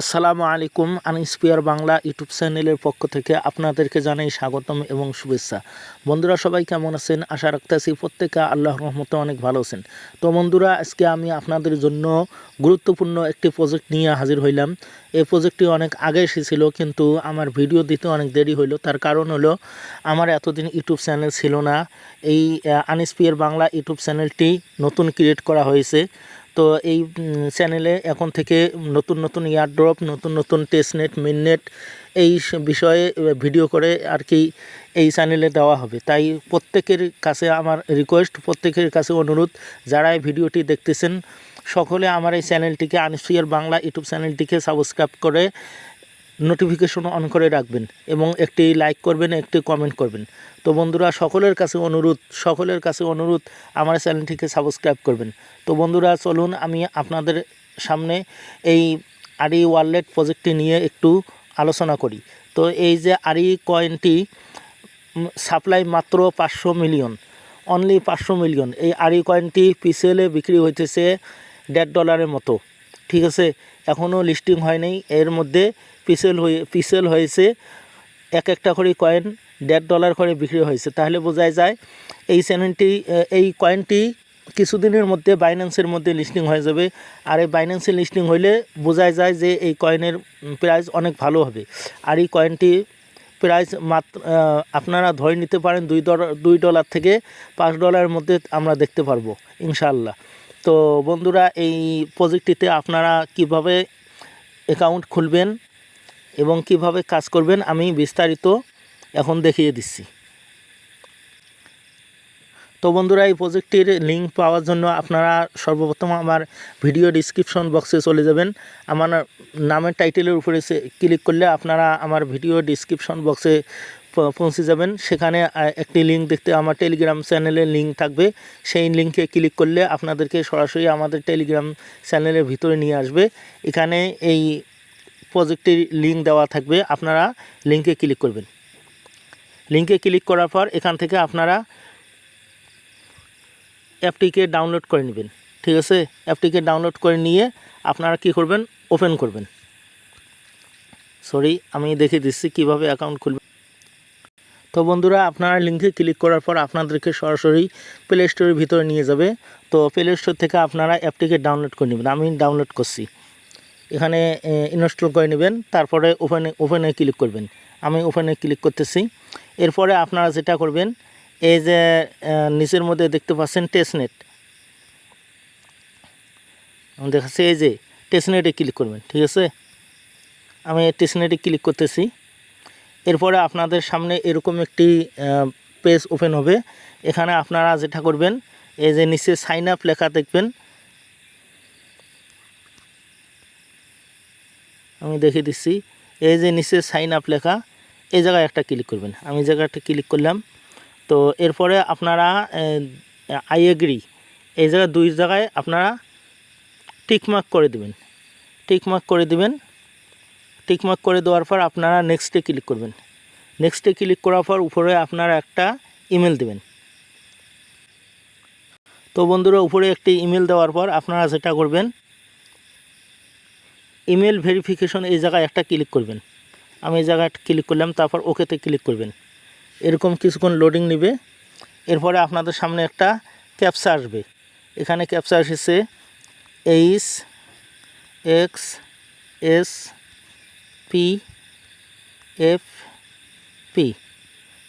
আসসালামু আলাইকুম আনইন্সপিয়ার বাংলা ইউটিউব চ্যানেলের পক্ষ থেকে আপনাদেরকে জানাই স্বাগতম এবং শুভেচ্ছা। বন্ধুরা সবাই কেমন আছেন? আশা রাখতেছি প্রত্যেকে আল্লাহ রহমতে অনেক ভালো আছেন। তো বন্ধুরা, আজকে আমি আপনাদের জন্য গুরুত্বপূর্ণ একটি প্রজেক্ট নিয়ে হাজির হইলাম। এই প্রজেক্টটি অনেক আগে এসেছিল, কিন্তু আমার ভিডিও দিতে অনেক দেরি হইল। তার কারণ হলো, আমার এতদিন ইউটিউব চ্যানেল ছিল না। এই আনইন্সপিয়ার বাংলা ইউটিউব চ্যানেলটি নতুন ক্রিয়েট করা হয়েছে। তো এই চ্যানেলে এখন থেকে নতুন নতুন ইয়ারড্রপ নতুন নতুন টেস্টনেট মিননেট এই বিষয়ে ভিডিও করে আর কি এই চ্যানেলে দেওয়া হবে। তাই প্রত্যেকের কাছে আমার রিকোয়েস্ট প্রত্যেকের কাছে অনুরোধ, যারা এই ভিডিওটি দেখতেছেন, সকলে আমার এই চ্যানেলটিকে আনসুয়ার বাংলা ইউটিউব চ্যানেলটিকে সাবস্ক্রাইব করে নোটিফিকেশন অন করে রাখবেন এবং একটি লাইক করবেন, একটি কমেন্ট করবেন। তো বন্ধুরা, সকলের কাছে অনুরোধ, সকলের কাছে অনুরোধ আমার চ্যানেলটিকে সাবস্ক্রাইব করবেন। তো বন্ধুরা, চলুন আমি আপনাদের সামনে এই আরি ওয়ালেট প্রজেক্টটি নিয়ে একটু আলোচনা করি। তো এই যে আরি কয়েনটি সাপ্লাই মাত্র পাঁচশো মিলিয়ন অনলি পাঁচশো মিলিয়ন এই আরি কয়েনটি পিসেলে বিক্রি হইতেছে দেড় ডলারের মতো। ঠিক আছে? এখনও লিস্টিং হয়নি এর মধ্যে পিসেল হয়ে পিসেল হয়েছে, এক একটা করে কয়েন দেড় ডলার করে বিক্রি হয়েছে। তাহলে বোঝাই যায়, এই চ্যানেলটি এই কয়েনটি কিছুদিনের মধ্যে বাইন্যান্সের মধ্যে লিস্টিং হয়ে যাবে। আর এই বাইন্যান্সে লিস্টিং হইলে বোঝাই যায় যে এই কয়েনের প্রাইস অনেক ভালো হবে। আর এই কয়েনটি প্রাইস মাত্র আপনারা ধরে নিতে পারেন দুই ডলার দুই ডলার থেকে পাঁচ ডলারের মধ্যে আমরা দেখতে পারব ইনশাল্লাহ তো বন্ধুরা, এই প্রজেক্টটিতে আপনারা কীভাবে অ্যাকাউন্ট খুলবেন এবং কীভাবে কাজ করবেন আমি বিস্তারিত এখন দেখিয়ে দিচ্ছি। তো বন্ধুরা, এই প্রজেক্টটির লিঙ্ক পাওয়ার জন্য আপনারা সর্বপ্রথম আমার ভিডিও ডিসক্রিপশন বক্সে চলে যাবেন। আমার নামের টাইটেলের উপরে ক্লিক করলে আপনারা আমার ভিডিও ডিসক্রিপশন বক্সে পৌঁছে যাবেন। সেখানে একটি লিঙ্ক দেখতে আমার টেলিগ্রাম চ্যানেলের লিঙ্ক থাকবে। সেই লিঙ্কে ক্লিক করলে আপনাদেরকে সরাসরি আমাদের টেলিগ্রাম চ্যানেলের ভিতরে নিয়ে আসবে। এখানে এই প্রজেক্টের লিঙ্ক দেওয়া থাকবে, আপনারা লিঙ্কে ক্লিক করবেন। লিঙ্কে ক্লিক করার পর এখান থেকে আপনারা অ্যাপটিকে ডাউনলোড করে নেবেন। ঠিক আছে? অ্যাপটিকে ডাউনলোড করে নিয়ে আপনারা কি করবেন? ওপেন করবেন। সরি আমি দেখিয়ে দিচ্ছি কীভাবে অ্যাকাউন্ট খুলবেন তো বন্ধুরা, আপনারা লিঙ্কে ক্লিক করার পর আপনাদেরকে সরাসরি প্লে স্টোরের ভিতরে নিয়ে যাবে। তো প্লে স্টোর থেকে আপনারা অ্যাপটিকে ডাউনলোড করে নেবেন। আমি ডাউনলোড করছি। এখানে ইনস্টল করে নেবেন, তারপরে ওপেনে ওপেনে ক্লিক করবেন। আমি ওপেনে ক্লিক করতেছি। এরপরে আপনারা যেটা করবেন, এই যে নিচের মধ্যে দেখতে পাচ্ছেন টেস্টনেট আমি দেখাচ্ছি, এই যে টেস্টনেটে ক্লিক করবেন, ঠিক আছে? আমি টেস্টনেটে ক্লিক করতেছি। এরপরে আপনাদের সামনে এরকম একটি পেজ ওপেন হবে। এখানে আপনারা যেটা করবেন, এই যে নিচে সাইন আপ লেখা দেখবেন। আমি দেখিয়ে দিচ্ছি। এই যে নিচে সাইন আপ লেখা, এই জায়গায় একটা ক্লিক করবেন। আমি জায়গাটা ক্লিক করলাম। তো এরপরে আপনারা আই এগ্রি এই জায়গায় দুই জায়গায় আপনারা টিকমার্ক করে দেবেন। টিকমার্ক করে দিবেন। টিকমার্ক করে দেওয়ার পর আপনারা নেক্সটে ক্লিক করবেন। নেক্সটে ক্লিক করার পর উপরে আপনারা একটা ইমেল দেবেন। তো বন্ধুরা, উপরে একটি ইমেল দেওয়ার পর আপনারা যেটা করবেন ইমেল ভেরিফিকেশন এই জায়গায় একটা ক্লিক করবেন। আমি এই জায়গায় ক্লিক করলাম, তারপর ওকেতে ক্লিক করবেন। এরকম কিছুক্ষণ লোডিং নেবে। এরপরে আপনাদের সামনে একটা ক্যাপসা আসবে। এখানে ক্যাপসা এসেছে H X S P F P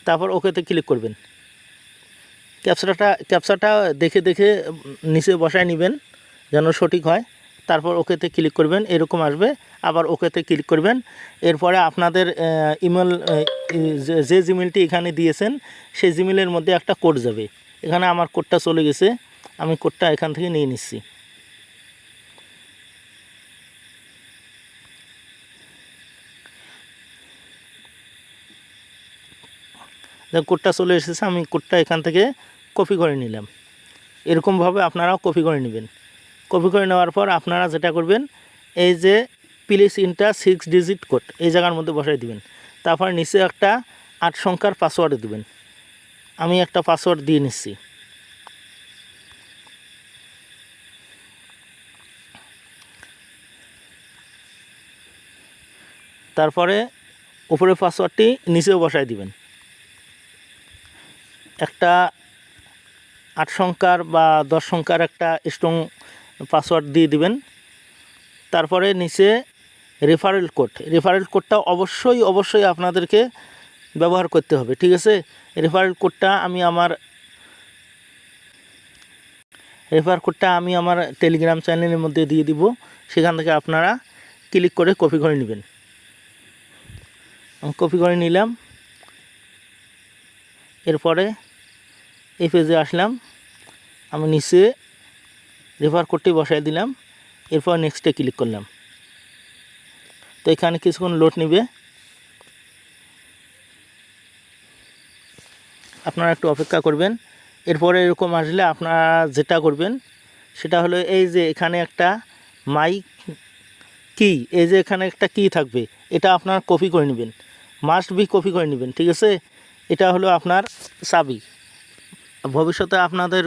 তারপর ওকেতে ক্লিক করবেন। ক্যাপসাটা ক্যাপসাটা দেখে দেখে নিচে বসায় নেবেন, যেন সঠিক হয়। তারপর ওকেতে ক্লিক করবেন, এরকম আসবে। আবার ওকেতে ক্লিক করবেন। এরপরে আপনাদের ইমেল যে জিমেলটি এখানে দিয়েছেন, সেই জিমেলের মধ্যে একটা কোড যাবে। এখানে আমার কোডটা চলে গেছে। আমি কোডটা এখান থেকে নিয়ে নিচ্ছি। কোডটা চলে এসেছে, আমি কোডটা এখান থেকে কপি করে নিলাম। এরকমভাবে আপনারাও কপি করে নেবেন। কপি করে নেওয়ার পর আপনারা যেটা করবেন, এই যে please enter six digit code এই জায়গার মধ্যে বসাই দিবেন। তারপর নিচে একটা আট সংখ্যার পাসওয়ার্ড দিবেন। আমি একটা পাসওয়ার্ড দিয়ে নিচ্ছি। তারপরে উপরে পাসওয়ার্ডটি নিচেও বসায় দিবেন। একটা আট সংখ্যার বা দশ সংখ্যার একটা স্ট্রং পাসওয়ার্ড দিয়ে দিবেন। তারপরে নিচে রেফারেল কোড রেফারেল কোডটা অবশ্যই অবশ্যই আপনাদেরকে ব্যবহার করতে হবে, ঠিক আছে? রেফারেল কোডটা আমি আমার রেফার কোডটা আমি আমার টেলিগ্রাম চ্যানেলের মধ্যে দিয়ে দিব। সেখান থেকে আপনারা ক্লিক করে কপি করে নেবেন। কপি করে নিলাম। এরপরে এই পেজে আসলাম। আমি নিচে রেফার কোডটি বসাই দিলাম। এরপর নেক্সটে ক্লিক করলাম। তো এখানে কিছুক্ষণ লোড নেবে। আপনারা একটু অপেক্ষা করবেন। এরপরে এরকম আসলে আপনারা যেটা করবেন, সেটা হলো এই যে এখানে একটা মাইক কি এই যে এখানে একটা কি থাকবে, এটা আপনার কপি করে নেবেন। মাস্ট বি কপি করে নেবেন, ঠিক আছে? এটা হলো আপনার চাবি। ভবিষ্যতে আপনাদের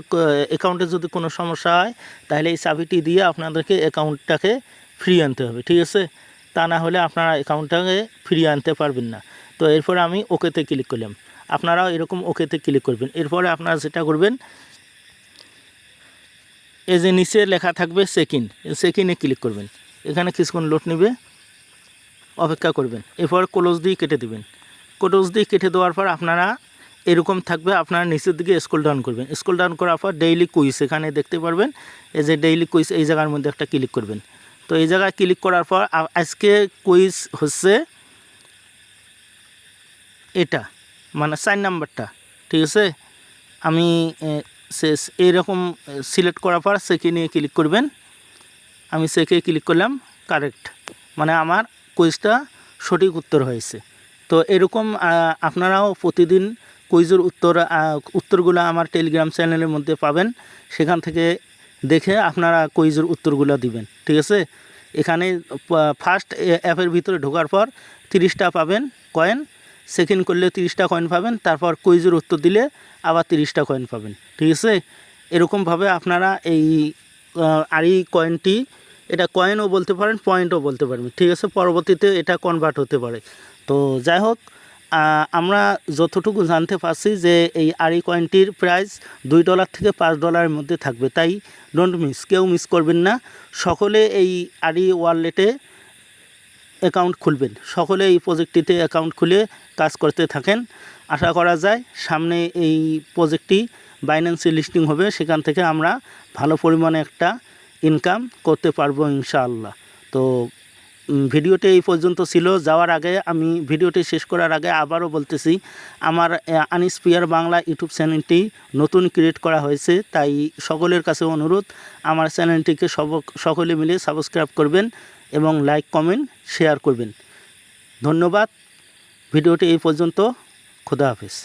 অ্যাকাউন্টে যদি কোনো সমস্যা হয়, তাহলে এই চাবিটি দিয়ে আপনাদেরকে অ্যাকাউন্টটাকে ফ্রি আনতে হবে, ঠিক আছে? তা না হলে আপনারা অ্যাকাউন্টটাকে ফ্রি আনতে পারবেন না। তো এরপরে আমি ওকেতে ক্লিক করলাম। আপনারাও এরকম ওকেতে ক্লিক করবেন। এরপরে আপনারা যেটা করবেন, এই যে নিচে লেখা থাকবে সেকিন সেকিনে ক্লিক করবেন। এখানে কিছুক্ষণ লোড নেবে, অপেক্ষা করবেন। এরপর ক্লোজ দিয়ে কেটে দেবেন। ক্লোজ দিয়ে কেটে দেওয়ার পর আপনারা এরকম থাকবে, আপনারা নিচের দিকে স্কুল ডাউন করবেন। স্কুল ডাউন করার পর ডেইলি কুইজ এখানে দেখতে পারবেন। এই যে ডেইলি কুইজ এই জায়গার মধ্যে একটা ক্লিক করবেন। তো এই জায়গায় ক্লিক করার পর আজকে কুইজ হচ্ছে এটা মানে চার নাম্বারটা ঠিক আছে? আমি শেষ এইরকম সিলেক্ট করার পর সেকে নিয়ে ক্লিক করবেন। আমি সেকে ক্লিক করলাম কারেক্ট মানে আমার কুইজটা সঠিক উত্তর হয়েছে। তো এরকম আপনারাও প্রতিদিন কুইজের উত্তর উত্তরগুলো আমার টেলিগ্রাম চ্যানেলের মধ্যে পাবেন। সেখান থেকে দেখে আপনারা কুইজের উত্তরগুলো দিবেন, ঠিক আছে? এখানে ফার্স্ট অ্যাপের ভিতরে ঢোকার পর তিরিশটা পাবেন কয়েন সেকেন্ড করলে তিরিশটা কয়েন পাবেন, তারপর কুইজের উত্তর দিলে আবার তিরিশটা কয়েন পাবেন, ঠিক আছে? এরকমভাবে আপনারা এই আর কয়েনটি এটা কয়েনও বলতে পারেন পয়েন্টও বলতে পারবেন ঠিক আছে? পরবর্তীতে এটা কনভার্ট হতে পারে। তো যাই হোক আমরা যতটুকু জানতে পারছি যে এই আড়ি কয়েনটির প্রাইস দুই ডলার থেকে পাঁচ ডলারের মধ্যে থাকবে। তাই ডোন্ট মিস কেউ মিস করবেন না। সকলে এই আড়ি ওয়ালেটে অ্যাকাউন্ট খুলবেন। সকলে এই প্রজেক্টটিতে অ্যাকাউন্ট খুলে কাজ করতে থাকেন। আশা করা যায় সামনে এই প্রজেক্টটি বাইন্যান্সে লিস্টিং হবে। সেখান থেকে আমরা ভালো পরিমাণে একটা ইনকাম করতে পারব ইনশাআল্লাহ। তো ভিডিওটি এই পর্যন্ত ছিল। যাওয়ার আগে আমি ভিডিওটি শেষ করার আগে আবারও বলতেছি, আমার আনিসপিয়ার বাংলা ইউটিউব চ্যানেলটি নতুন ক্রিয়েট করা হয়েছে, তাই সকলের কাছে অনুরোধ, আমার চ্যানেলটিকে সব, সকলে মিলে সাবস্ক্রাইব করবেন এবং লাইক, কমেন্ট, শেয়ার করবেন। ধন্যবাদ। ভিডিওটি এই পর্যন্ত। খোদা হাফেজ।